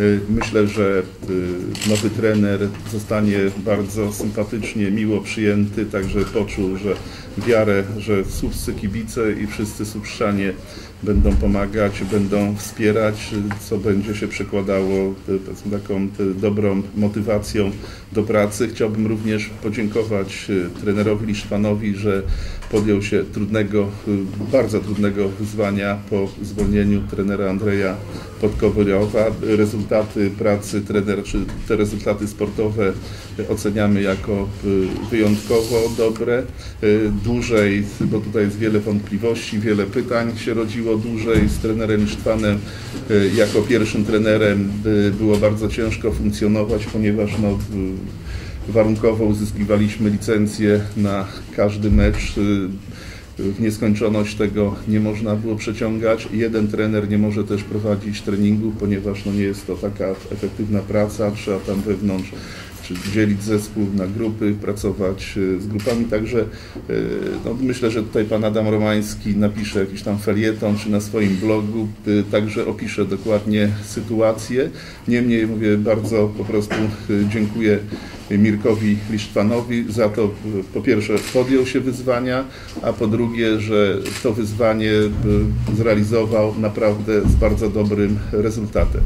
Y, Myślę, że y, nowy trener zostanie bardzo sympatycznie, miło przyjęty, także poczuł, że wiarę, że słupscy kibice i wszyscy słupszczanie będą pomagać, będą wspierać, co będzie się przekładało y, taką dobrą motywacją do pracy. Chciałbym również podziękować trenerowi Liszpanowi, że podjął się trudnego, bardzo trudnego wyzwania po zwolnieniu trenera Andrzeja Podkowyrowa. Rezultaty pracy trenera, czy te rezultaty sportowe oceniamy jako y, wyjątkowo dobre. Y, Dłużej, bo tutaj jest wiele wątpliwości, wiele pytań się rodziło dłużej z trenerem Liszpanem. y, Jako pierwszym trenerem było bardzo ciężko funkcjonować, ponieważ no, warunkowo uzyskiwaliśmy licencję na każdy mecz. W nieskończoność tego nie można było przeciągać. Jeden trener nie może też prowadzić treningu, ponieważ no nie jest to taka efektywna praca. Trzeba tam wewnątrz dzielić zespół na grupy, pracować y, z grupami. Także y, no, myślę, że tutaj pan Adam Romański napisze jakiś tam felieton, czy na swoim blogu, y, także opisze dokładnie sytuację. Niemniej mówię, bardzo po prostu dziękuję Mirkowi Lisztwanowi za to, po pierwsze podjął się wyzwania, a po drugie, że to wyzwanie y, zrealizował naprawdę z bardzo dobrym rezultatem.